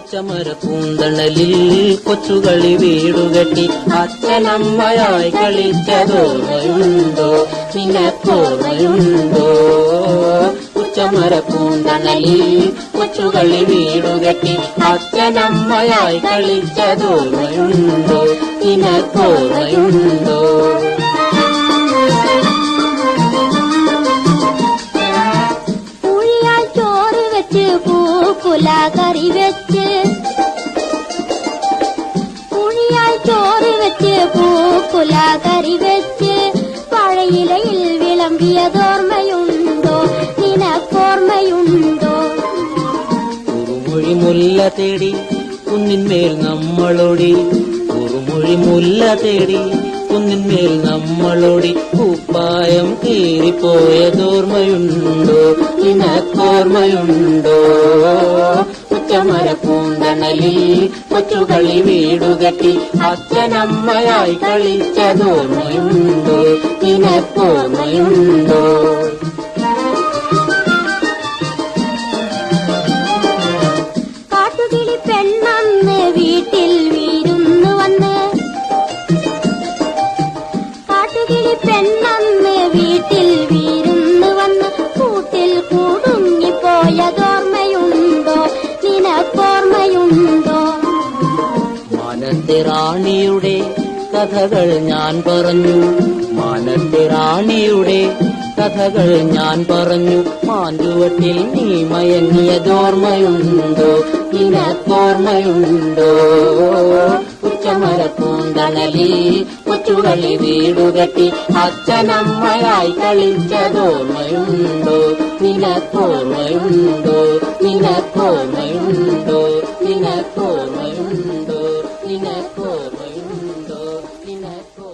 ഉച്ചമര പൂന്തണലിൽ കൊച്ചുകളി വീടുകെട്ടി അച്ഛനമ്മയായി കളിച്ചതോർമ്മയുണ്ടോ നിനക്കോർമ്മയുണ്ടോ കൊച്ചമര പൂന്തണലിൽ കൊച്ചുകളി വീടുകെട്ടി അച്ഛനമ്മയായി കളിച്ചതോർമ്മയുണ്ടോ നിനക്കോർമ്മയുണ്ടോ കറി വെച്ച് വെച്ച് പൂക്കുല കറി വെച്ച് പഴയിലയിൽ വിളമ്പിയതോർമ്മയുണ്ടോ? നിനക്കോർമ്മയുണ്ടോ? കുറുമൊഴി മുല്ല തേടി കുന്നിന്മേൽ നമ്മളോടി. കുറുമൊഴി മുല്ല തേടി കുന്നിന്മേൽ നമ്മളോടി. കുപ്പായം കീറിപ്പോയതോർമ്മയുണ്ടോ? നിനക്കോർമ്മയുണ്ടോ? ഉച്ചമര പൂന്തണലിൽ കൊച്ചുകളി വീടുകെട്ടി അച്ഛനമ്മയായി കളിച്ചതോർമ്മയുണ്ടോ നിനക്കോർമ്മയുണ്ടോ? കാട്ടുകിളി പെണ്ണന്ന് വീട്ടിൽ മാനത്തെ റാണിയുടെ കഥകൾ ഞാൻ പറഞ്ഞു. മാനത്തെ റാണിയുടെ കഥകൾ ഞാൻ പറഞ്ഞു. മാഞ്ചുവട്ടിൽ നീ മയങ്ങിയതോർമ്മയുണ്ടോ നിനക്കോർമ്മയുണ്ടോ? ഉച്ചമര പൂന്തണലിൽ കൊച്ചുകളി വീടുകെട്ടി അച്ഛനമ്മയായി കളിച്ചതോർമ്മയുണ്ടോ നിനക്കോർമ്മയുണ്ടോ? നിനക്കോർമ്മയുണ്ടോ? നിനക്കോ നിനക്കോ